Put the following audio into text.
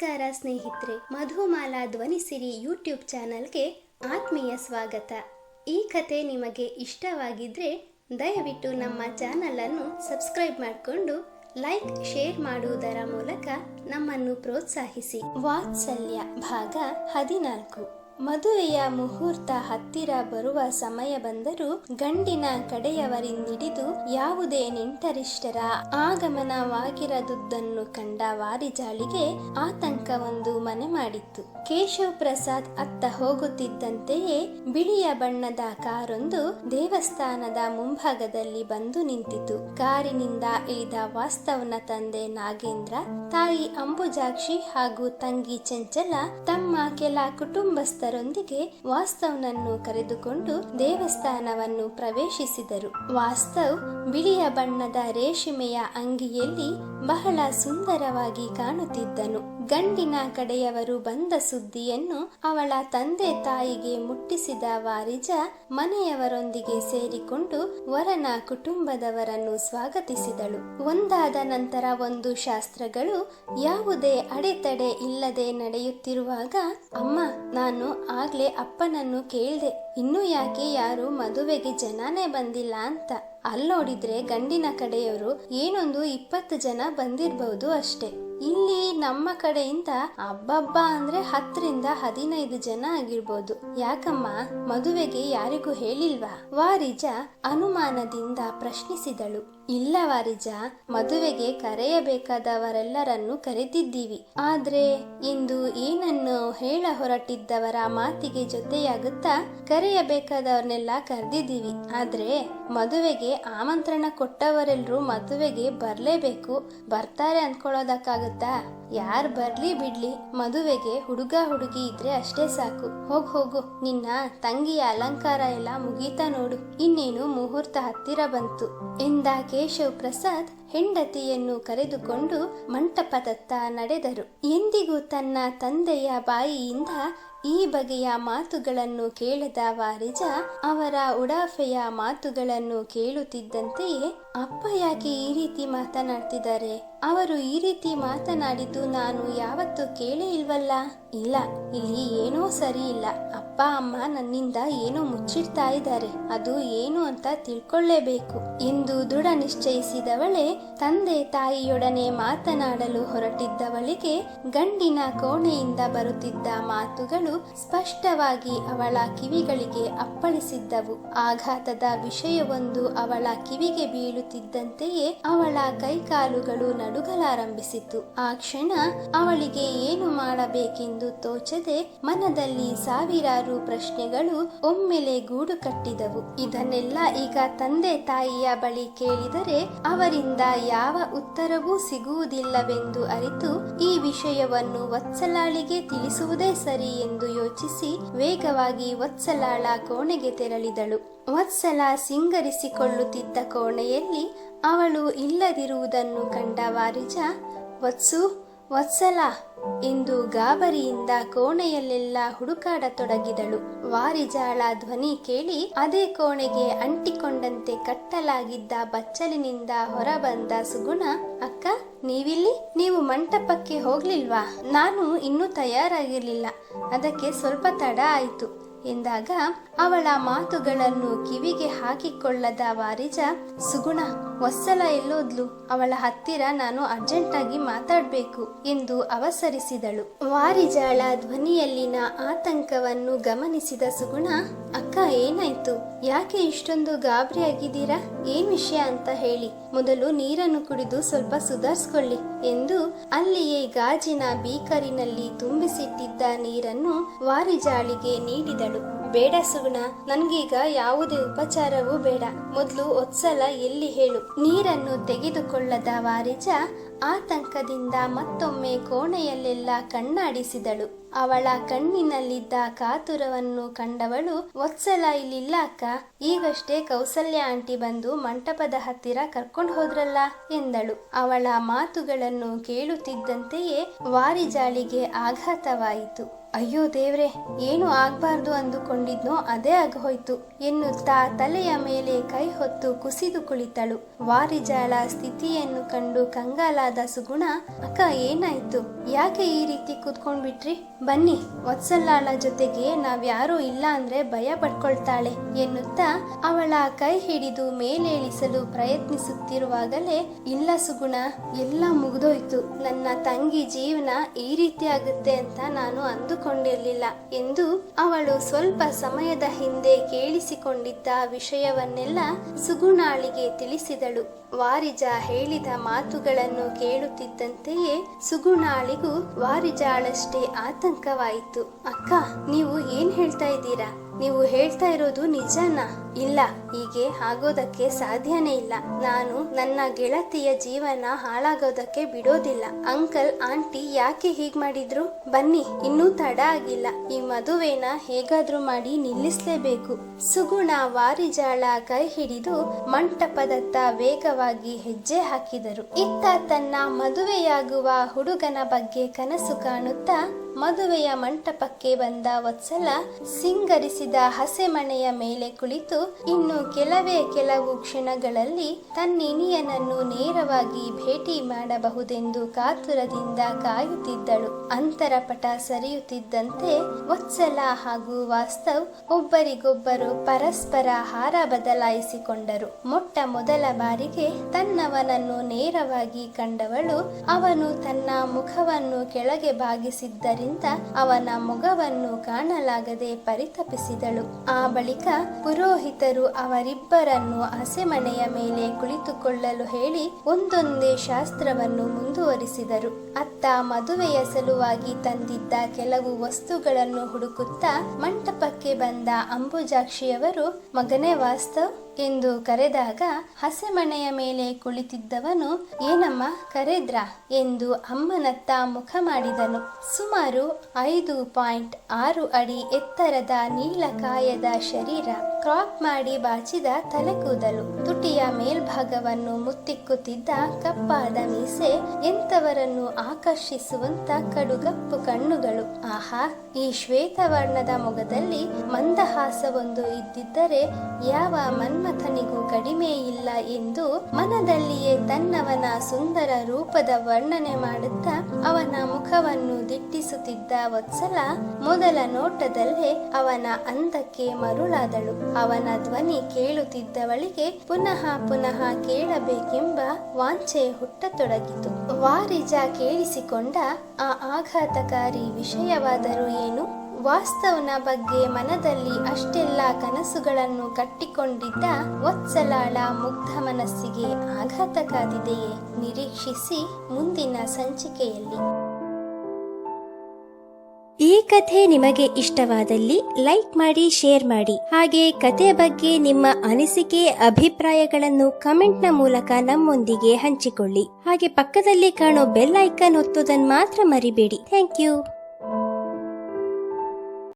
ನಮಸ್ಕಾರ ಸ್ನೇಹಿತರೆ, ಮಧುಮಾಲಾ ಧ್ವನಿಸಿರಿ ಯೂಟ್ಯೂಬ್ ಚಾನಲ್ಗೆ ಆತ್ಮೀಯ ಸ್ವಾಗತ. ಈ ಕತೆ ನಿಮಗೆ ಇಷ್ಟವಾಗಿದ್ರೆ ದಯವಿಟ್ಟು ನಮ್ಮ ಚಾನಲನ್ನು ಸಬ್ಸ್ಕ್ರೈಬ್ ಮಾಡಿಕೊಂಡು ಲೈಕ್, ಶೇರ್ ಮಾಡುವುದರ ಮೂಲಕ ನಮ್ಮನ್ನು ಪ್ರೋತ್ಸಾಹಿಸಿ. ವಾತ್ಸಲ್ಯ, ಭಾಗ ಹದಿನಾಲ್ಕು. ಮದುವೆಯ ಮುಹೂರ್ತ ಹತ್ತಿರ ಬರುವ ಸಮಯ ಬಂದರೂ ಗಂಡಿನ ಕಡೆಯವರಿಂದಿಡಿದು ಯಾವುದೇ ನೆಂಟರಿಷ್ಟರ ಆಗಮನವಾಗಿರದುದನ್ನು ಕಂಡ ವಾರಿಜಾಳಿಗೆ ಆತಂಕವೊಂದು ಮನೆ ಮಾಡಿತ್ತು. ಕೇಶವ್ ಪ್ರಸಾದ್ ಅತ್ತ ಹೋಗುತ್ತಿದ್ದಂತೆಯೇ ಬಿಳಿಯ ಬಣ್ಣದ ಕಾರೊಂದು ದೇವಸ್ಥಾನದ ಮುಂಭಾಗದಲ್ಲಿ ಬಂದು ನಿಂತಿತು. ಕಾರಿನಿಂದ ಇಳಿದ ವಾಸ್ತವನ ತಂದೆ ನಾಗೇಂದ್ರ, ತಾಯಿ ಅಂಬುಜಾಕ್ಷಿ ಹಾಗೂ ತಂಗಿ ಚಂಚಲ ತಮ್ಮ ಕೆಲ ಕುಟುಂಬಸ್ಥರೊಂದಿಗೆ ವಾಸ್ತವ್ನನ್ನು ಕರೆದುಕೊಂಡು ದೇವಸ್ಥಾನವನ್ನು ಪ್ರವೇಶಿಸಿದರು. ವಾಸ್ತವ್ ಬಿಳಿಯ ಬಣ್ಣದ ರೇಷ್ಮೆಯ ಅಂಗಿಯಲ್ಲಿ ಬಹಳ ಸುಂದರವಾಗಿ ಕಾಣುತ್ತಿದ್ದನು. ಗಂಡಿನ ಕಡೆಯವರು ಬಂದ ಸುದ್ದಿಯನ್ನು ಅವಳ ತಂದೆ ತಾಯಿಗೆ ಮುಟ್ಟಿಸಿದ ವಾರಿಜ ಮನೆಯವರೊಂದಿಗೆ ಸೇರಿಕೊಂಡು ವರನ ಕುಟುಂಬದವರನ್ನು ಸ್ವಾಗತಿಸಿದಳು. ಒಂದಾದ ನಂತರ ಒಂದು ಶಾಸ್ತ್ರಗಳು ಯಾವುದೇ ಅಡೆತಡೆ ಇಲ್ಲದೆ ನಡೆಯುತ್ತಿರುವಾಗ, ಅಮ್ಮ, ನಾನು ಆಗ್ಲೇ ಅಪ್ಪನನ್ನು ಕೇಳ್ದೆ, ಇನ್ನು ಯಾಕೆ ಯಾರು ಮದುವೆಗೆ ಜನನೇ ಬಂದಿಲ್ಲ ಅಂತ? ಅಲ್ಲೋಡಿದ್ರೆ ಗಂಡಿನ ಕಡೆಯವರು, ಏನೊಂದು ಇಪ್ಪತ್ತು ಜನ ಬಂದಿರಬಹುದು ಅಷ್ಟೇ. ಇಲ್ಲಿ ನಮ್ಮ ಕಡೆಯಿಂದ ಅಬ್ಬಬ್ಬ ಅಂದ್ರೆ ಹತ್ತರಿಂದ ಹದಿನೈದು ಜನ ಆಗಿರ್ಬೋದು. ಯಾಕಮ್ಮ? ಮದುವೆಗೆ ಯಾರಿಗೂ ಹೇಳಿಲ್ವಾ? ವಾರಿಜ ಅನುಮಾನದಿಂದ ಪ್ರಶ್ನಿಸಿದಳು. ಇಲ್ಲ ವಾರಿಜ ಮದುವೆಗೆ ಕರೆಯಬೇಕಾದವರೆಲ್ಲರನ್ನು ಕರೆದಿದ್ದೀವಿ. ಆದ್ರೆ ಇಂದು ಏನನ್ನು ಹೇಳ ಹೊರಟಿದ್ದವರ ಮಾತಿಗೆ ಜೊತೆಯಾಗುತ್ತಾ ಕರೆಯಬೇಕಾದವ್ರನ್ನೆಲ್ಲ ಕರೆದಿದ್ದೀವಿ. ಆದ್ರೆ ಮದುವೆಗೆ ಆಮಂತ್ರಣ ಕೊಟ್ಟವರೆಲ್ಲರೂ ಮದುವೆಗೆ ಬರ್ಲೇಬೇಕು. ಬರ್ತಾರೆ ಅನ್ಕೊಳ್ಳೋದಕ್ಕಾಗುತ್ತಾ ಯಾರ್ ಬರ್ಲಿ ಬಿಡ್ಲಿ, ಮದುವೆಗೆ ಹುಡುಗ ಹುಡುಗಿ ಇದ್ರೆ ಅಷ್ಟೇ ಸಾಕು. ಹೋಗ್ ಹೋಗು, ನಿನ್ನ ತಂಗಿಯ ಅಲಂಕಾರ ಎಲ್ಲ ಮುಗೀತಾ ನೋಡು. ಇನ್ನೇನು ಮುಹೂರ್ತ ಹತ್ತಿರ ಬಂತು. ಎಂದ ಕೇಶವ್ ಪ್ರಸಾದ್ ಹೆಂಡತಿಯನ್ನು ಕರೆದುಕೊಂಡು ಮಂಟಪದತ್ತ ನಡೆದರು. ಎಂದಿಗೂ ತನ್ನ ತಂದೆಯ ಬಾಯಿಯಿಂದ ಈ ಬಗೆಯ ಮಾತುಗಳನ್ನು ಕೇಳದ ವಾರಿಜ ಅವರ ಉಡಾಫೆಯ ಮಾತುಗಳನ್ನು ಕೇಳುತ್ತಿದ್ದಂತೆಯೇ ಅಪ್ಪ ಯಾಕೆ ಈ ರೀತಿ ಮಾತನಾಡ್ತಿದ್ದಾರೆ. ಅವರು ಈ ರೀತಿ ಮಾತನಾಡಿದ್ದು ನಾನು ಯಾವತ್ತೂ ಕೇಳೇ ಇಲ್ವಲ್ಲ? ಇಲ್ಲ, ಇಲ್ಲಿ ಏನೋ ಸರಿ ಇಲ್ಲ. ಅಪ್ಪ, ಅಮ್ಮ ನನ್ನಿಂದ ಏನೋ ಮುಚ್ಚಿಡ್ತಾ ಇದ್ದಾರೆ. ಅದು ಏನು ಅಂತ ತಿಳ್ಕೊಳ್ಳೇಬೇಕು ಎಂದು ದೃಢ ನಿಶ್ಚಯಿಸಿದವಳೆ ತಂದೆ ತಾಯಿಯೊಡನೆ ಮಾತನಾಡಲು ಹೊರಟಿದ್ದವಳಿಗೆ ಗಂಡಿನ ಕೋಣೆಯಿಂದ ಬರುತ್ತಿದ್ದ ಮಾತುಗಳು ಸ್ಪಷ್ಟವಾಗಿ ಅವಳ ಕಿವಿಗಳಿಗೆ ಅಪ್ಪಳಿಸಿದ್ದವು. ಆಘಾತದ ವಿಷಯವೊಂದು ಅವಳ ಕಿವಿಗೆ ಬೀಳುತ್ತಿದ್ದಂತೆಯೇ ಅವಳ ಕೈಕಾಲುಗಳು ನಡುಗಲಾರಂಭಿಸಿತು. ಆ ಕ್ಷಣ ಅವಳಿಗೆ ಏನು ಮಾಡಬೇಕೆಂದು ತೋಚದೆ ಮನದಲ್ಲಿ ಸಾವಿರಾರು ಪ್ರಶ್ನೆಗಳು ಒಮ್ಮೆಲೆ ಗೂಡು ಕಟ್ಟಿದವು. ಇದನ್ನೆಲ್ಲ ಈಗ ತಂದೆ ತಾಯಿಯ ಬಳಿ ಕೇಳಿದರೆ ಅವರಿಂದ ಯಾವ ಉತ್ತರವೂ ಸಿಗುವುದಿಲ್ಲವೆಂದು ಅರಿತು ಈ ವಿಷಯವನ್ನು ವತ್ಸಲಾಳಿಗೆ ತಿಳಿಸುವುದೇ ಸರಿ ಎಂದು ಯೋಚಿಸಿ ವೇಗವಾಗಿ ವತ್ಸಲಾಳ ಕೋಣೆಗೆ ತೆರಳಿದಳು. ವತ್ಸಲ ಸಿಂಗರಿಸಿಕೊಳ್ಳುತ್ತಿದ್ದ ಕೋಣೆಯಲ್ಲಿ ಅವಳು ಇಲ್ಲದಿರುವುದನ್ನು ಕಂಡ ವಾರಿಜ, ವತ್ಸು ವತ್ಸಲ. ಎಂದು ಗಾಬರಿಯಿಂದ ಕೋಣೆಯಲ್ಲೆಲ್ಲ ಹುಡುಕಾಡತೊಡಗಿದಳು. ವಾರಿಜಾಳ ಧ್ವನಿ ಕೇಳಿ ಅದೇ ಕೋಣೆಗೆ ಅಂಟಿಕೊಂಡಂತೆ ಕಟ್ಟಲಾಗಿದ್ದ ಬಚ್ಚಲಿನಿಂದ ಹೊರಬಂದ ಸುಗುಣ, ಅಕ್ಕ, ನೀವಿಲ್ಲಿ? ನೀವು ಮಂಟಪಕ್ಕೆ ಹೋಗ್ಲಿಲ್ವಾ? ನಾನು ಇನ್ನೂ ತಯಾರಾಗಿರ್ಲಿಲ್ಲ. ಅದಕ್ಕೆ ಸ್ವಲ್ಪ ತಡ ಆಯಿತು. ಎಂದಾಗ ಅವಳ ಮಾತುಗಳನ್ನು ಕಿವಿಗೆ ಹಾಕಿಕೊಳ್ಳದ ವಾರಿಜ, ಸುಗುಣ ವತ್ಸಲ ಎಲ್ಲೋದ್ಲು? ಅವಳ ಹತ್ತಿರ ನಾನು ಅರ್ಜೆಂಟಾಗಿ ಮಾತಾಡಬೇಕು, ಎಂದು ಅವಸರಿಸಿದಳು. ವಾರಿಜಾಳ ಧ್ವನಿಯಲ್ಲಿನ ಆತಂಕವನ್ನು ಗಮನಿಸಿದ ಸುಗುಣ, ಅಕ್ಕ, ಏನಾಯ್ತು? ಯಾಕೆ ಇಷ್ಟೊಂದು ಗಾಬರಿಯಾಗಿದ್ದೀರಾ? ಏನ್ ವಿಷಯ ಅಂತ ಹೇಳಿ. ಮೊದಲು ನೀರನ್ನು ಕುಡಿದು ಸ್ವಲ್ಪ ಸುಧಾರಿಸ್ಕೊಳ್ಳಿ. ಎಂದು ಅಲ್ಲಿಯೇ ಗಾಜಿನ ಬೀಕರಿನಲ್ಲಿ ತುಂಬಿಸಿಟ್ಟಿದ್ದ ನೀರನ್ನು ವಾರಿಜಾಳಿಗೆ ನೀಡಿದಳು. ಬೇಡ ಸುಗುಣ, ನನ್ಗೀಗ ಯಾವುದೇ ಉಪಚಾರವೂ ಬೇಡ. ಮೊದಲು ಒತ್ಸಲ, ಎಲ್ಲಿ ಹೇಳು. ನೀರನ್ನು ತೆಗೆದುಕೊಳ್ಳದ ವಾರಿಜ, ಆತಂಕದಿಂದ ಮತ್ತೊಮ್ಮೆ ಕೋಣೆಯಲ್ಲೆಲ್ಲ ಕಣ್ಣಾಡಿಸಿದಳು. ಅವಳ ಕಣ್ಣಿನಲ್ಲಿದ್ದ ಕಾತುರವನ್ನು ಕಂಡವಳು, ಒತ್ಸಲ ಇಲ್ಲಿಲ್ಲ ಅಕ್ಕ, ಈಗಷ್ಟೇ ಕೌಸಲ್ಯ ಆಂಟಿ ಬಂದು ಮಂಟಪದ ಹತ್ತಿರ ಕರ್ಕೊಂಡು ಹೋದ್ರಲ್ಲ, ಎಂದಳು. ಅವಳ ಮಾತುಗಳನ್ನು ಕೇಳುತ್ತಿದ್ದಂತೆಯೇ ವಾರಿಜಾಳಿಗೆ ಆಘಾತವಾಯಿತು. ಅಯ್ಯೋ ದೇವ್ರೆ, ಏನು ಆಗ್ಬಾರ್ದು ಅಂದುಕೊಂಡಿದ್ನೋ ಅದೇ ಆಗೋಯ್ತು. ಎನ್ನುತ್ತಾ ತಲೆಯ ಮೇಲೆ ಕೈ ಹೊತ್ತು ಕುಸಿದು ಕುಳಿತಳು. ವಾರಿಜಾಳ ಸ್ಥಿತಿಯನ್ನು ಕಂಡು ಕಂಗಾಲಾದ ಸುಗುಣ, ಅಕ್ಕ, ಏನಾಯ್ತು? ಯಾಕೆ ಈ ರೀತಿ ಕೂತ್ಕೊಂಡ್ಬಿಟ್ರಿ? ಬನ್ನಿ ವತ್ಸಲ್ಲಾಳ ಜೊತೆಗೆ ನಾವ್ಯಾರೂ ಇಲ್ಲ ಅಂದ್ರೆ ಭಯ ಪಡ್ಕೊಳ್ತಾಳೆ, ಎನ್ನುತ್ತಾ ಅವಳ ಕೈ ಹಿಡಿದು ಮೇಲೇಳಿಸಲು ಪ್ರಯತ್ನಿಸುತ್ತಿರುವಾಗಲೇ, ಇಲ್ಲ ಸುಗುಣ, ಎಲ್ಲ ಮುಗಿದೋಯ್ತು. ನನ್ನ ತಂಗಿ ಜೀವನ ಈ ರೀತಿ ಆಗುತ್ತೆ ಅಂತ ನಾನು ಅಂದುಕೊಂಡಿರ್ಲಿಲ್ಲ ಎಂದು ಅವಳು ಸ್ವಲ್ಪ ಸಮಯದ ಹಿಂದೆ ಕೇಳಿಸಿಕೊಂಡಿದ್ದ ವಿಷಯವನ್ನೆಲ್ಲ ಸುಗುಣಾಳಿಗೆ ತಿಳಿಸಿದಳು. ವಾರಿಜ ಹೇಳಿದ ಮಾತುಗಳನ್ನು ಕೇಳುತ್ತಿದ್ದಂತೆಯೇ ಸುಗುಣಾಳಿಗೂ ವಾರಿಜಾಳಷ್ಟೇ ಆತಂಕವಾಯಿತು. ಅಕ್ಕ, ನೀವು ಏನ್ ಹೇಳ್ತಾ ಇದ್ದೀರಾ? ನೀವು ಹೇಳ್ತಾ ಇರೋದು ನಿಜನಾ? ಇಲ್ಲ, ಹೀಗೆ ಆಗೋದಕ್ಕೆ ಸಾಧ್ಯನೇ ಇಲ್ಲ. ನಾನು ನನ್ನ ಗೆಳತಿಯ ಜೀವನ ಹಾಳಾಗೋದಕ್ಕೆ ಬಿಡೋದಿಲ್ಲ. ಅಂಕಲ್, ಆಂಟಿ ಯಾಕೆ ಹೀಗ್ ಮಾಡಿದ್ರು? ಬನ್ನಿ, ಇನ್ನೂ ತಡ ಆಗಿಲ್ಲ. ಈ ಮದುವೆನ ಹೇಗಾದ್ರೂ ಮಾಡಿ ನಿಲ್ಲಿಸಲೇಬೇಕು. ಸುಗುಣ ವಾರಿಜಾಳ ಕೈ ಹಿಡಿದು ಮಂಟಪದತ್ತ ವೇಗವಾಗಿ ಹೆಜ್ಜೆ ಹಾಕಿದರು. ಇತ್ತ ತನ್ನ ಮದುವೆಯಾಗುವ ಹುಡುಗನ ಬಗ್ಗೆ ಕನಸು ಕಾಣುತ್ತಾ ಮದುವೆಯ ಮಂಟಪಕ್ಕೆ ಬಂದ ವತ್ಸಲ ಸಿಂಗರಿಸಿದ ಹಸೆಮಣೆಯ ಮೇಲೆ ಕುಳಿತು ಇನ್ನು ಕೆಲವೇ ಕೆಲವು ಕ್ಷಣಗಳಲ್ಲಿ ತನ್ನಿನಿಯನನ್ನು ನೇರವಾಗಿ ಭೇಟಿ ಮಾಡಬಹುದೆಂದು ಕಾತುರದಿಂದ ಕಾಯುತ್ತಿದ್ದಳು. ಅಂತರಪಟ ಸರಿಯುತ್ತಿದ್ದಂತೆ ವತ್ಸಲ ಹಾಗೂ ವಾಸ್ತವ್ ಒಬ್ಬರಿಗೊಬ್ಬರು ಪರಸ್ಪರ ಹಾರ ಬದಲಾಯಿಸಿಕೊಂಡರು. ಮೊಟ್ಟ ಮೊದಲ ಬಾರಿಗೆ ತನ್ನವನನ್ನು ನೇರವಾಗಿ ಕಂಡವಳು, ಅವನು ತನ್ನ ಮುಖವನ್ನು ಕೆಳಗೆ ಬಾಗಿಸಿದ್ದರಿಂದ ಅವನ ಮುಖವನ್ನು ಕಾಣಲಾಗದೆ ಪರಿತಪಿಸಿದಳು. ಆ ಬಳಿಕ ಪುರೋಹಿತರು ಅವರಿಬ್ಬರನ್ನು ಹಸೆಮಣೆಯ ಮೇಲೆ ಕುಳಿತುಕೊಳ್ಳಲು ಹೇಳಿ ಒಂದೊಂದೇ ಶಾಸ್ತ್ರವನ್ನು ಮುಂದುವರಿಸಿದರು. ಅತ್ತ ಮದುವೆಯ ಸಲುವಾಗಿ ತಂದಿದ್ದ ಕೆಲವು ವಸ್ತುಗಳನ್ನು ಹುಡುಕುತ್ತಾ ಮಂಟಪಕ್ಕೆ ಬಂದ ಅಂಬುಜಾಕ್ಷಿಯವರು ಮಗನೇ ವಾಸ್ತವ್ ಎಂದು ಕರೆದಾಗ ಹಸೆಮಣೆಯ ಮೇಲೆ ಕುಳಿತಿದ್ದವನು, ಏನಮ್ಮ, ಕರೆದ್ರ? ಎಂದು ಅಮ್ಮನತ್ತ ಮುಖ ಮಾಡಿದನು. ಸುಮಾರು ಐದು ಪಾಯಿಂಟ್ ಆರು ಅಡಿ ಎತ್ತರದ ನೀಲಕಾಯದ ಶರೀರ ಕ್ರಾಪ್ ಮಾಡಿ ಬಾಚಿದ ತಲೆ ಕೂದಲು ತುಟಿಯ ಮೇಲ್ಭಾಗವನ್ನು ಮುತ್ತಿಕ್ಕುತ್ತಿದ್ದ ಕಪ್ಪಾದ ಮೀಸೆ ಎಂತವರನ್ನು ಆಕರ್ಷಿಸುವಂತ ಕಡುಗಪ್ಪು ಕಣ್ಣುಗಳು. ಆಹಾ, ಈ ಶ್ವೇತವರ್ಣದ ಮೊಗದಲ್ಲಿ ಮಂದಹಾಸವೊಂದು ಇದ್ದಿದ್ದರೆ ಯಾವ ಮನ್ಮಥನಿಗೂ ಕಡಿಮೆ ಇಲ್ಲ ಎಂದು ಮನದಲ್ಲಿಯೇ ತನ್ನವನ ಸುಂದರ ರೂಪದ ವರ್ಣನೆ ಮಾಡುತ್ತಾ ಅವನ ಮುಖವನ್ನು ದಿಟ್ಟಿಸುತ್ತಿದ್ದ ವತ್ಸಲ ಮೊದಲ ನೋಟದಲ್ಲೇ ಅವನ ಅಂದಕ್ಕೆ ಮರುಳಾದಳು. ಅವನ ಧ್ವನಿ ಕೇಳುತ್ತಿದ್ದವಳಿಗೆ ಪುನಃ ಪುನಃ ಕೇಳಬೇಕೆಂಬ ವಾಂಛೆ ಹುಟ್ಟತೊಡಗಿತು. ವಾರಿಜ ಕೇಳಿಸಿಕೊಂಡ ಆ ಆಘಾತಕಾರಿ ವಿಷಯವಾದರೂ ಏನು? ವಾಸ್ತವನ ಬಗ್ಗೆ ಮನದಲ್ಲಿ ಅಷ್ಟೆಲ್ಲ ಕನಸುಗಳನ್ನು ಕಟ್ಟಿಕೊಂಡಿದ್ದ ವತ್ಸಲಾಳ ಮುಗ್ಧ ಮನಸ್ಸಿಗೆ ಆಘಾತ ಕಾದಿದೆಯೇ ನಿರೀಕ್ಷಿಸಿ ಮುಂದಿನ ಸಂಚಿಕೆಯಲ್ಲಿ. ಈ ಕಥೆ ನಿಮಗೆ ಇಷ್ಟವಾದಲ್ಲಿ ಲೈಕ್ ಮಾಡಿ, ಶೇರ್ ಮಾಡಿ. ಹಾಗೆ ಕಥೆ ಬಗ್ಗೆ ನಿಮ್ಮ ಅನಿಸಿಕೆ, ಅಭಿಪ್ರಾಯಗಳನ್ನು ಕಮೆಂಟ್ನ ಮೂಲಕ ನಮ್ಮೊಂದಿಗೆ ಹಂಚಿಕೊಳ್ಳಿ. ಹಾಗೆ ಪಕ್ಕದಲ್ಲಿ ಕಾಣೋ ಬೆಲ್ ಐಕನ್ ಒತ್ತೋದನ್ನು ಮಾತ್ರ ಮರಿಬೇಡಿ. Thank you.